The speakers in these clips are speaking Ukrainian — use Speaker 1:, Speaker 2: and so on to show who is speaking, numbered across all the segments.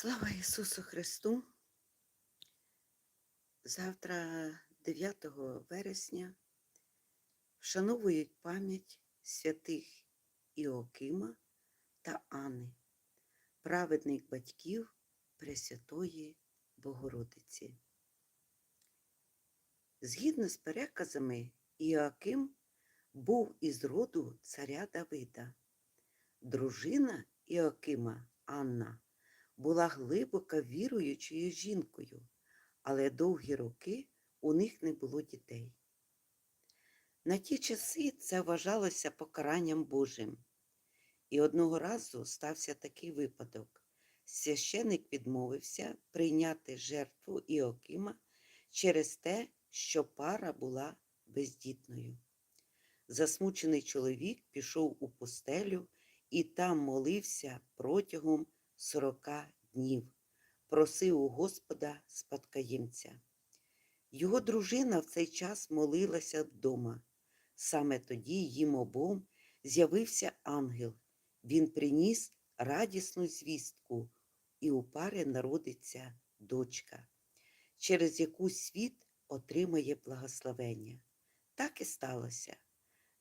Speaker 1: Слава Ісусу Христу! Завтра, 9 вересня, вшановують пам'ять святих Іокима та Анни, праведних батьків Пресвятої Богородиці. Згідно з переказами, Іоаким був із роду царя Давида. Дружина Іоакима Анна була глибоко віруючою жінкою, але довгі роки у них не було дітей. На ті часи це вважалося покаранням Божим. І одного разу стався такий випадок. Священик відмовився прийняти жертву Іокима через те, що пара була бездітною. Засмучений чоловік пішов у пустелю і там молився протягом сорока днів, просив у Господа спадкоємця. Його дружина в цей час молилася вдома. Саме тоді їм обом з'явився ангел. Він приніс радісну звістку, і у пари народиться дочка, через яку світ отримає благословення. Так і сталося.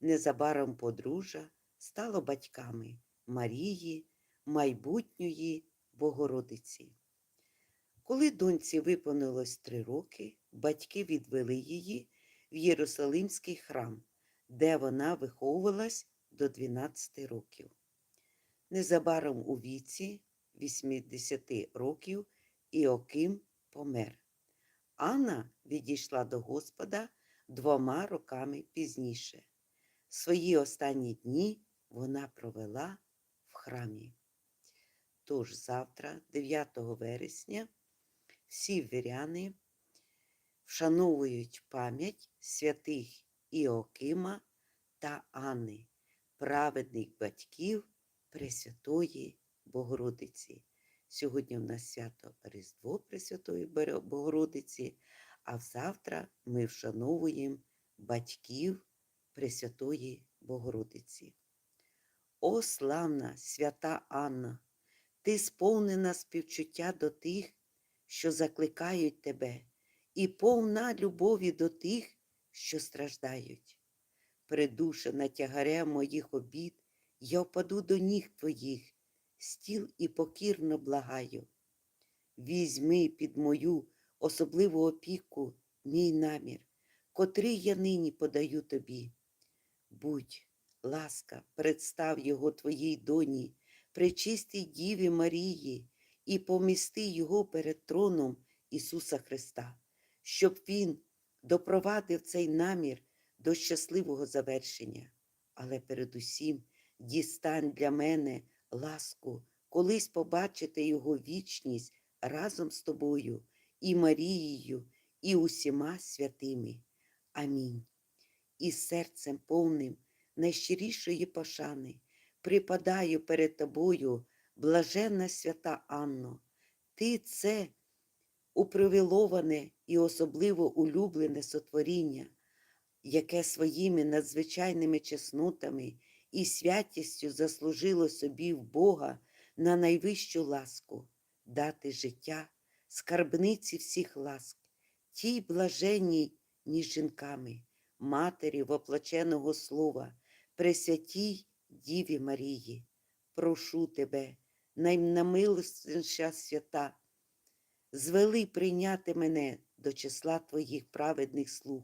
Speaker 1: Незабаром подружжя стало батьками Марії, майбутньої Богородиці. Коли доньці виповнилось три роки, батьки відвели її в Єрусалимський храм, де вона виховувалась до 12 років. Незабаром у віці 80 років Іоким помер. Анна відійшла до Господа двома роками пізніше. Свої останні дні вона провела в храмі. Тож завтра, 9 вересня, всі віряни вшановують пам'ять святих Іокима та Анни, праведних батьків Пресвятої Богородиці. Сьогодні в нас свято Різдво Пресвятої Богородиці, а завтра ми вшановуємо батьків Пресвятої Богородиці. О, славна свята Анна! Ти сповнена співчуття до тих, що закликають тебе, і повна любові до тих, що страждають. Придушена тягарем моїх обід, я впаду до ніг твоїх, стіл і покірно благаю. Візьми під мою особливу опіку мій намір, котрий я нині подаю тобі. Будь ласка, представ його твоїй доні пречистій Діві Марії і помісти Його перед троном Ісуса Христа, щоб Він допровадив цей намір до щасливого завершення. Але передусім дістань для мене ласку, колись побачити Його вічність разом з тобою, і Марією, і усіма святими. Амінь. І серцем повним найщирішої пошани припадаю перед тобою, блаженна свята Анно, ти це упривіловане і особливо улюблене сотворіння, яке своїми надзвичайними чеснотами і святістю заслужило собі в Бога на найвищу ласку, дати життя, скарбниці всіх ласк, тій блаженній, ніж жінками, матері воплоченого слова, пресвятій Діві Марії, прошу тебе, наймнамилостіша свята, звели прийняти мене до числа твоїх праведних слуг.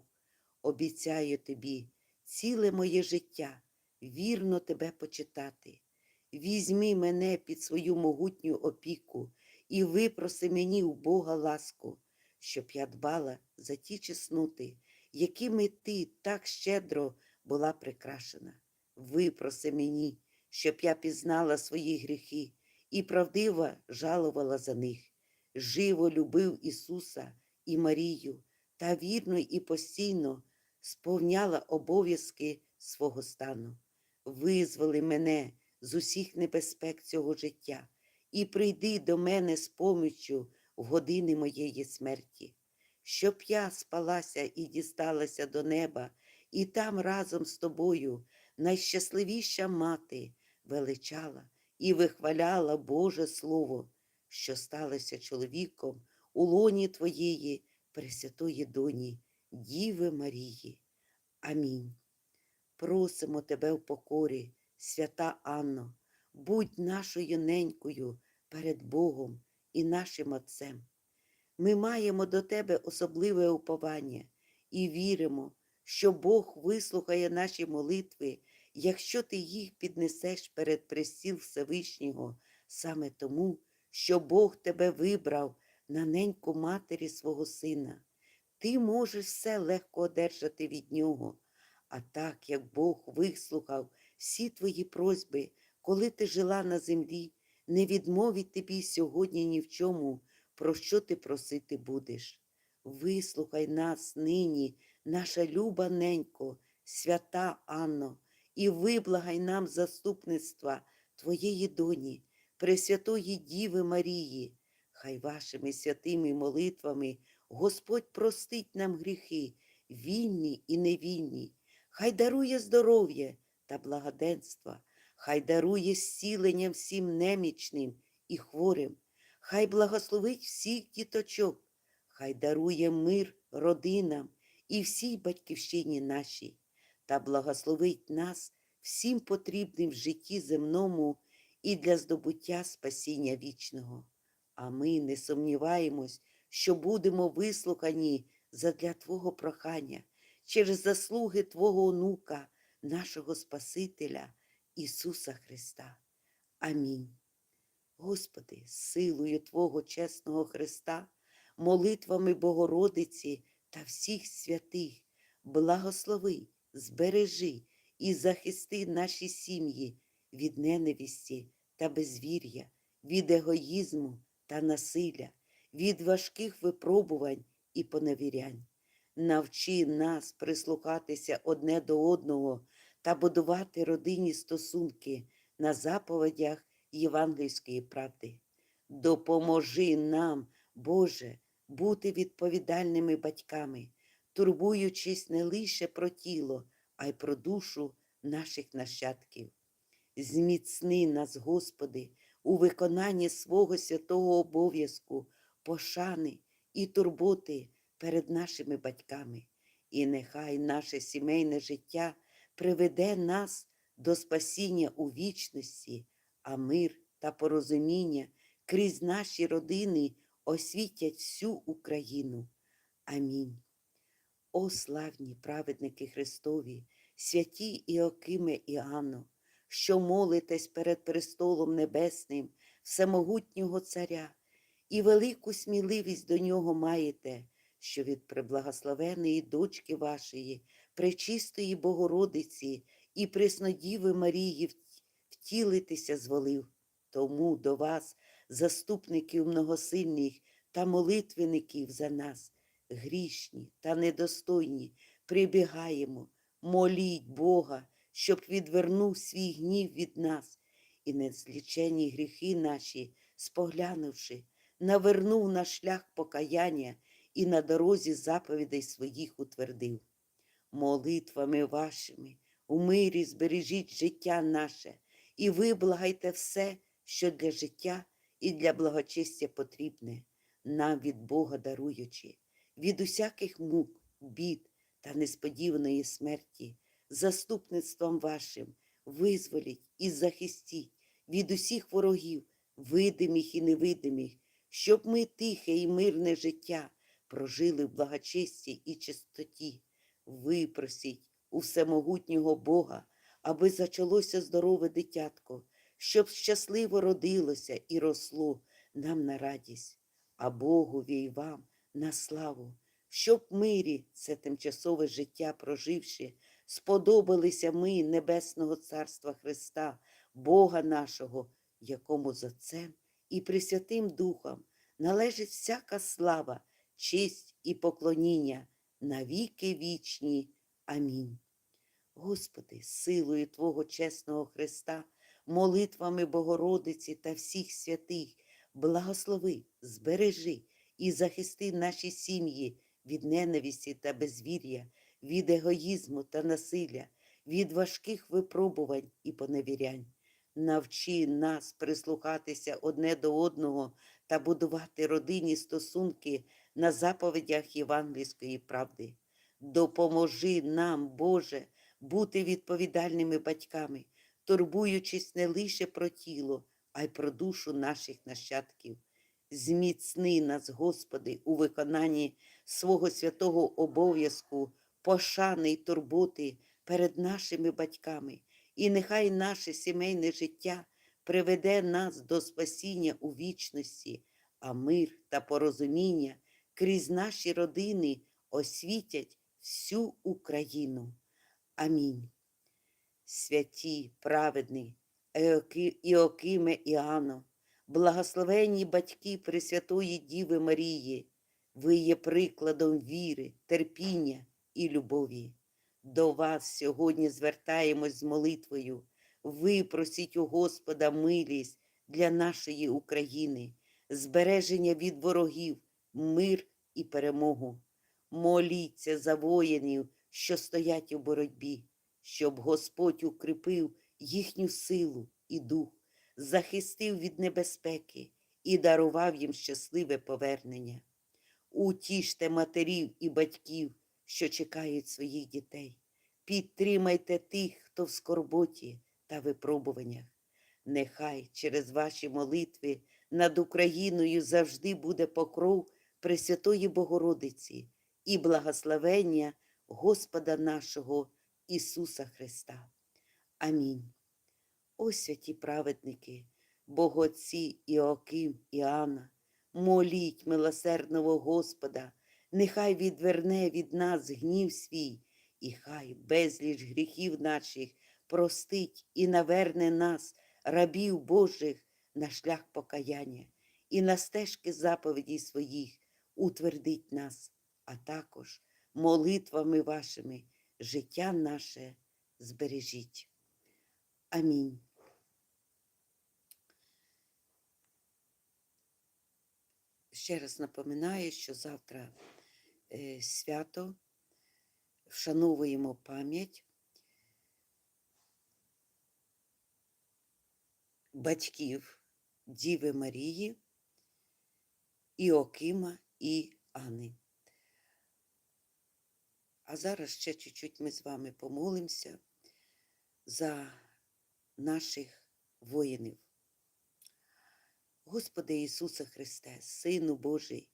Speaker 1: Обіцяю тобі ціле моє життя, вірно тебе почитати. Візьми мене під свою могутню опіку і випроси мені у Бога ласку, щоб я дбала за ті чесноти, якими ти так щедро була прикрашена випроси мені, щоб я пізнала свої гріхи і правдиво жалувала за них, живо любив Ісуса і Марію та вірно і постійно сповняла обов'язки свого стану. Визволи мене з усіх небезпек цього життя і прийди до мене з поміччю в години моєї смерті, щоб я спалася і дісталася до неба, і там разом з тобою найщасливіша мати величала і вихваляла Боже Слово, що сталося чоловіком у лоні Твоєї, Пресвятої Доні, Діви Марії. Амінь. Просимо Тебе в покорі, свята Анно, будь нашою ненькою перед Богом і нашим Отцем. Ми маємо до Тебе особливе уповання і віримо, що Бог вислухає наші молитви, якщо Ти їх піднесеш перед престіл Всевишнього, саме тому, що Бог тебе вибрав на неньку матері свого сина. Ти можеш все легко одержати від нього. А так як Бог вислухав всі твої просьби, коли ти жила на землі, не відмовить тобі сьогодні ні в чому, про що ти просити будеш. Вислухай нас нині, наша люба ненько, свята Анно, і виблагай нам заступництва Твоєї доні, Пресвятої Діви Марії. Хай вашими святими молитвами Господь простить нам гріхи, вільні і невільні, хай дарує здоров'я та благоденства, хай дарує зцілення всім немічним і хворим, хай благословить всіх діточок, хай дарує мир родинам і всій батьківщині нашій, та благословить нас всім потрібним в житті земному і для здобуття спасіння вічного. А ми не сумніваємось, що будемо вислухані задля Твого прохання через заслуги Твого онука, нашого Спасителя Ісуса Христа. Амінь. Господи, силою Твого чесного Христа, молитвами Богородиці та всіх святих, благослови, збережи і захисти наші сім'ї від ненависті та безвір'я, від егоїзму та насилля, від важких випробувань і поневірянь. Навчи нас прислухатися одне до одного та будувати родинні стосунки на заповідях євангельської правди. Допоможи нам, Боже, бути відповідальними батьками, турбуючись не лише про тіло, а й про душу наших нащадків. Зміцни нас, Господи, у виконанні свого святого обов'язку, пошани і турботи перед нашими батьками, і нехай наше сімейне життя приведе нас до спасіння у вічності, а мир та порозуміння крізь наші родини освітять всю Україну. Амінь. О славні праведники Христові, святі Іокиме і Анно, що молитесь перед престолом Небесним, всемогутнього Царя, і велику сміливість до нього маєте, що від преблагословеної дочки вашої, пречистої Богородиці і Преснодіви Марії втілитися зволив. Тому до вас, заступників многосильних та молитвенників за нас, грішні та недостойні, прибігаємо, моліть Бога, щоб відвернув свій гнів від нас і незлічені гріхи наші, споглянувши, навернув на шлях покаяння і на дорозі заповідей своїх утвердив. Молитвами вашими у мирі збережіть життя наше і виблагайте все, що для життя і для благочестя потрібне, нам від Бога даруючи, від усяких мук, бід та несподіваної смерті, заступництвом вашим визволіть і захистіть від усіх ворогів, видимих і невидимих, щоб ми тихе і мирне життя прожили в благочесті і чистоті, випросіть у всемогутнього Бога, аби зачалося здорове дитятко, щоб щасливо родилося і росло нам на радість, а Богові й вам на славу, щоб в мирі це тимчасове життя проживши, сподобалися ми Небесного Царства Христа, Бога нашого, якому за Отцем і Пресвятим Духом належить всяка слава, честь і поклоніння на віки вічні. Амінь. Господи, силою Твого чесного Христа, молитвами Богородиці та всіх святих, благослови, збережи і захисти наші сім'ї від ненависті та безвір'я, від егоїзму та насилля, від важких випробувань і поневірянь. Навчи нас прислухатися одне до одного та будувати родинні стосунки на заповідях євангельської правди. Допоможи нам, Боже, бути відповідальними батьками, турбуючись не лише про тіло, а й про душу наших нащадків. Зміцни нас, Господи, у виконанні свого святого обов'язку, пошани й турботи перед нашими батьками, і нехай наше сімейне життя приведе нас до спасіння у вічності, а мир та порозуміння крізь наші родини освітять всю Україну. Амінь. Святі, праведні, Еоки- Іокиме Іано, благословенні батьки Пресвятої Діви Марії, ви є прикладом віри, терпіння і любові. До вас сьогодні звертаємось з молитвою. Випросіть у Господа милість для нашої України, збереження від ворогів, мир і перемогу. Моліться за воїнів, що стоять у боротьбі, щоб Господь укріпив їхню силу і дух, захистив від небезпеки і дарував їм щасливе повернення. Утіште матерів і батьків, що чекають своїх дітей. Підтримайте тих, хто в скорботі та випробуваннях. Нехай через ваші молитви над Україною завжди буде покров Пресвятої Богородиці і благословення Господа нашого Ісуса Христа. Амінь. О святі праведники, Богоці Іоаким і Анна, моліть милосердного Господа, нехай відверне від нас гнів свій, і хай безліч гріхів наших простить і наверне нас, рабів Божих, на шлях покаяння, і на стежки заповідей своїх утвердить нас, а також молитвами вашими життя наше збережіть. Амінь. Ще раз напоминаю, що завтра е, свято вшановуємо пам'ять батьків Діви Марії, Іокима і Ани. А зараз ще чуть-чуть ми з вами помолимося за наших воїнів. Господи Ісусе Христе, Сину Божий,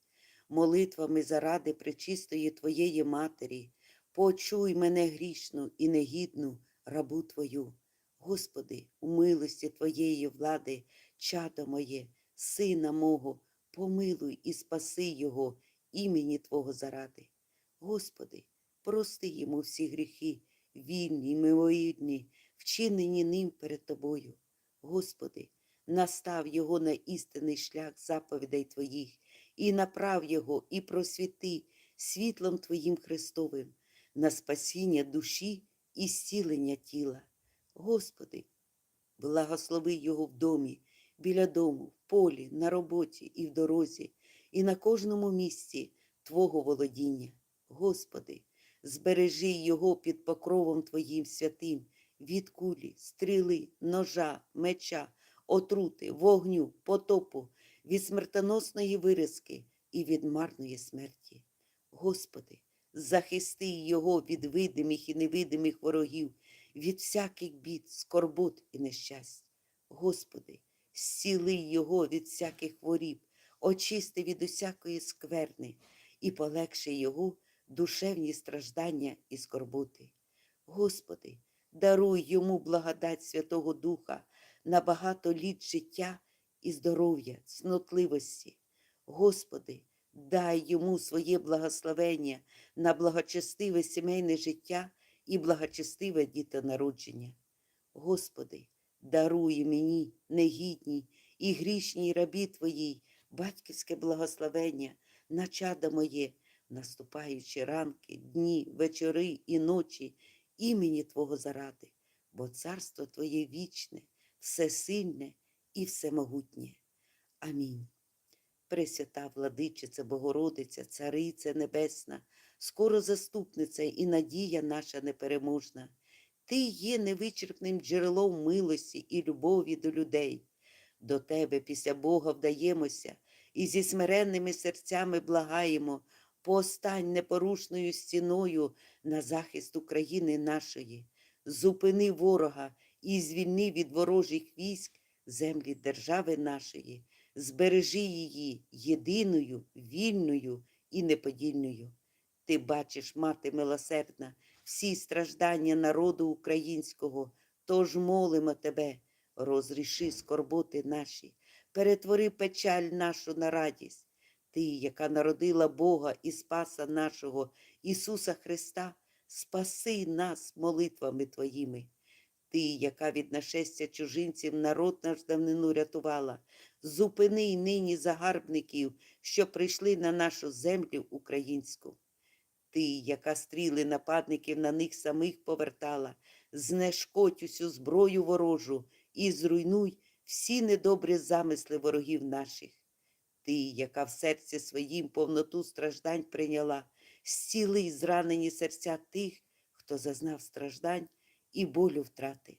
Speaker 1: молитвами заради пречистої Твоєї Матері, почуй мене грішну і негідну рабу Твою. Господи, у милості Твоєї влади, чадо моє, сина мого, помилуй і спаси Його імені Твого заради. Господи, прости йому всі гріхи, вільні, милоїдні, вчинені ним перед Тобою. Господи, настав його на істинний шлях заповідей Твоїх, і направ його, і просвіти світлом Твоїм Христовим на спасіння душі і зцілення тіла. Господи, благослови його в домі, біля дому, в полі, на роботі і в дорозі, і на кожному місці Твого володіння. Господи, збережи його під покровом Твоїм святим від кулі, стріли, ножа, меча, отрути, вогню, потопу, від смертоносної виразки і від марної смерті. Господи, захисти його від видимих і невидимих ворогів, від всяких бід, скорбот і нещасть. Господи, зціли його від всяких хворіб, очисти від усякої скверни і полегши його душевні страждання і скорботи. Господи, даруй йому благодать Святого Духа на багато літ життя і здоров'я, цнотливості. Господи, дай йому своє благословення на благочестиве сімейне життя і благочестиве дітонародження. Господи, даруй мені, негідній і грішній рабі Твоїй, батьківське благословення на чадо моє, наступаючі ранки, дні, вечори і ночі імені Твого заради, бо царство Твоє вічне, всесильне і всемогутнє. Амінь. Пресвята владичиця, Богородиця, Цариця Небесна, скоро заступниця і надія наша непереможна. Ти є невичерпним джерелом милості і любові до людей. До Тебе після Бога вдаємося і зі смиренними серцями благаємо, постань непорушною стіною на захист України нашої, зупини ворога і звільни від ворожих військ землі держави нашої, збережи її єдиною, вільною і неподільною. Ти бачиш, мати милосердна, всі страждання народу українського, тож молимо тебе, розріши скорботи наші, перетвори печаль нашу на радість. Ти, яка народила Бога і Спаса нашого, Ісуса Христа, спаси нас молитвами Твоїми. Ти, яка від нашестя чужинців народ наш давнину рятувала, зупини й нині загарбників, що прийшли на нашу землю українську. Ти, яка стріли нападників на них самих повертала, знешкодь усю зброю ворожу і зруйнуй всі недобрі замисли ворогів наших. Ти, яка в серці своїм повноту страждань прийняла, зціли зранені серця тих, хто зазнав страждань і болю втрати.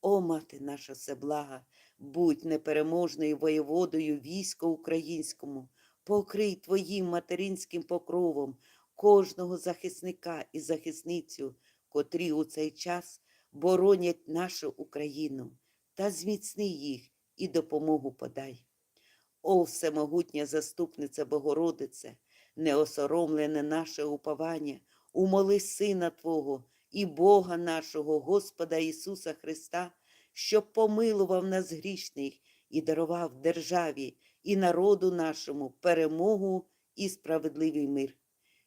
Speaker 1: О, мати наша всеблага, будь непереможною воєводою війська українському, покрий твоїм материнським покровом кожного захисника і захисницю, котрі у цей час боронять нашу Україну, та зміцни їх і допомогу подай. О, всемогутня заступниця Богородице, неосоромлене наше уповання, умоли Сина Твого і Бога нашого, Господа Ісуса Христа, щоб помилував нас грішних і дарував державі і народу нашому перемогу і справедливий мир,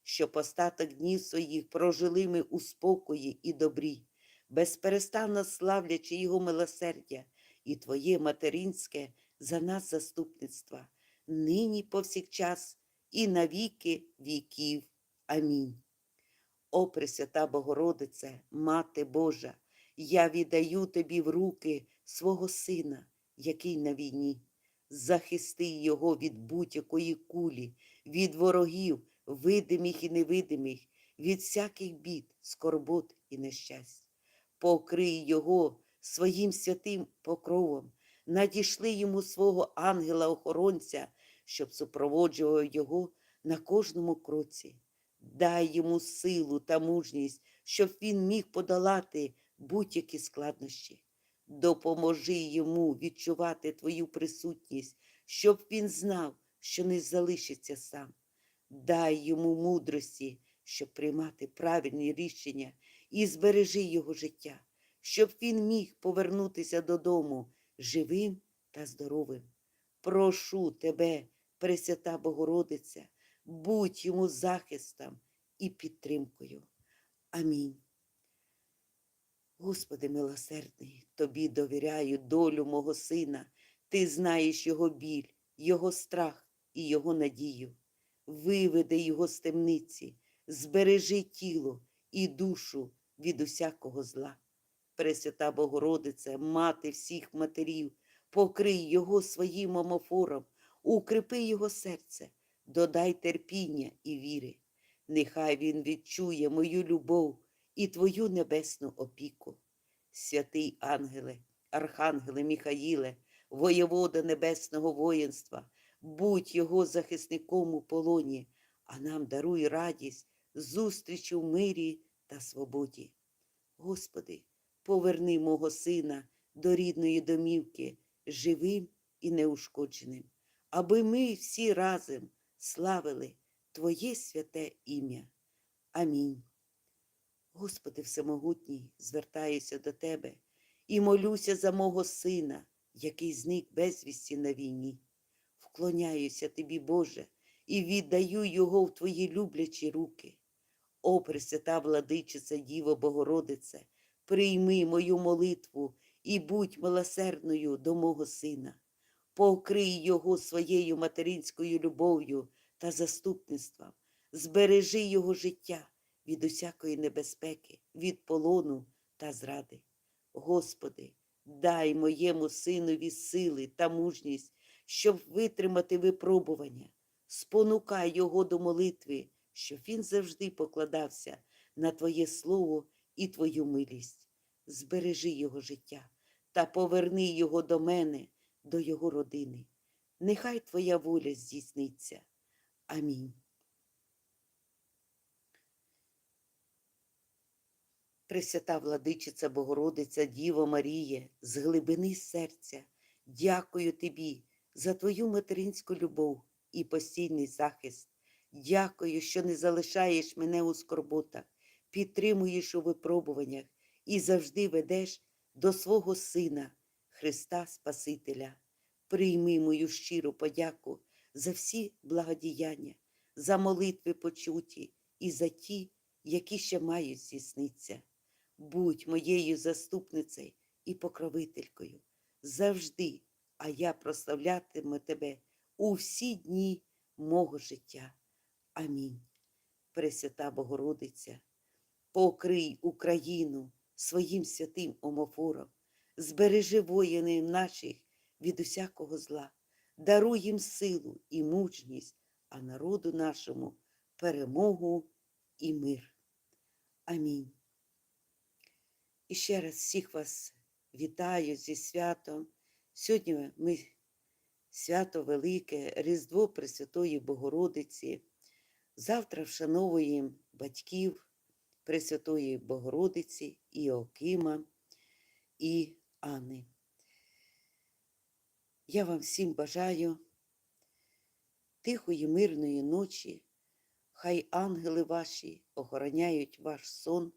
Speaker 1: щоб остаток днів своїх прожили ми у спокої і добрі, безперестанно славлячи Його милосердя і Твоє материнське за нас заступництва, нині повсякчас і на віки віків. Амінь. О, Пресвята Богородице, Мати Божа, я віддаю тобі в руки свого сина, який на війні. Захисти його від будь-якої кулі, від ворогів, видимих і невидимих, від всяких бід, скорбот і нещасть. Покрий його своїм святим покровом, надішли йому свого ангела-охоронця, щоб супроводжував його на кожному кроці. Дай йому силу та мужність, щоб він міг подолати будь-які складнощі. Допоможи йому відчувати твою присутність, щоб він знав, що не залишиться сам. Дай йому мудрості, щоб приймати правильні рішення і збережи його життя, щоб він міг повернутися додому живим та здоровим. Прошу тебе, Пресвята Богородиця, будь йому захистом і підтримкою. Амінь. Господи милосердний, Тобі довіряю долю мого сина, Ти знаєш його біль, його страх і його надію. Виведи його з темниці, збережи тіло і душу від усякого зла. Пресвята Богородице, мати всіх матерів, покрий його своїм омофором, укріпи його серце, додай терпіння і віри. Нехай він відчує мою любов і твою небесну опіку. Святий ангеле, архангеле Міхаїле, воєвода небесного воїнства, будь його захисником у полоні, а нам даруй радість, зустріч у мирі та свободі. Господи, поверни мого сина до рідної домівки, живим і неушкодженим, аби ми всі разом славили Твоє святе ім'я. Амінь. Господи Всемогутній, звертаюся до Тебе і молюся за мого сина, який зник безвісті на війні. Вклоняюся Тобі, Боже, і віддаю його в Твої люблячі руки. О, Пресвята владичиця Діво Богородице, прийми мою молитву і будь милосердною до мого сина. Покрий його своєю материнською любов'ю та заступництвом, збережи його життя від усякої небезпеки, від полону та зради. Господи, дай моєму синові сили та мужність, щоб витримати випробування, спонукай його до молитви, щоб він завжди покладався на Твоє Слово і Твою милість. Збережи його життя та поверни його до мене, до його родини. нехай Твоя воля здійсниться. Амінь. Пресвята владичиця Богородиця, Діво Маріє, з глибини серця, дякую тобі за твою материнську любов і постійний захист. Дякую, що не залишаєш мене у скорботах, підтримуєш у випробуваннях і завжди ведеш до свого Сина, Христа Спасителя. Прийми мою щиру подяку за всі благодіяння, за молитви почуті і за ті, які ще мають здійснитися. Будь моєю заступницею і покровителькою завжди, а я прославлятиму тебе у всі дні мого життя. Амінь. Пресвята Богородиця, покрий Україну своїм святим омофором, збережи воїнів наших від усякого зла, даруй їм силу і мужність, а народу нашому перемогу і мир. Амінь. І ще раз всіх вас вітаю зі святом. Сьогодні ми свято Велике, Різдво Пресвятої Богородиці. Завтра вшановуємо батьків Пресвятої Богородиці Іокима і Анни. Я вам всім бажаю тихої, мирної ночі. Хай ангели ваші охороняють ваш сон.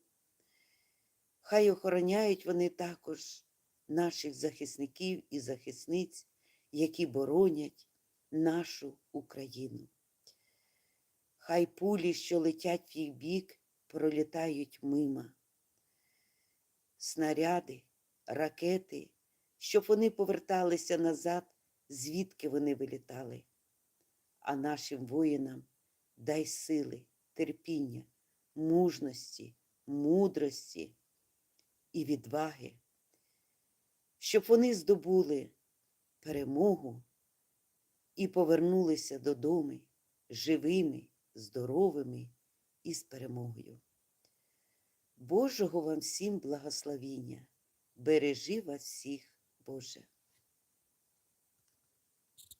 Speaker 1: Хай охороняють вони також наших захисників і захисниць, які боронять нашу Україну. Хай пулі, що летять в їх бік, пролітають мимо. Снаряди, ракети, щоб вони поверталися назад, звідки вони вилітали. А нашим воїнам дай сили, терпіння, мужності, мудрості і відваги, щоб вони здобули перемогу і повернулися додому живими, здоровими і з перемогою. Божого вам всім благословіння, бережи вас всіх, Боже.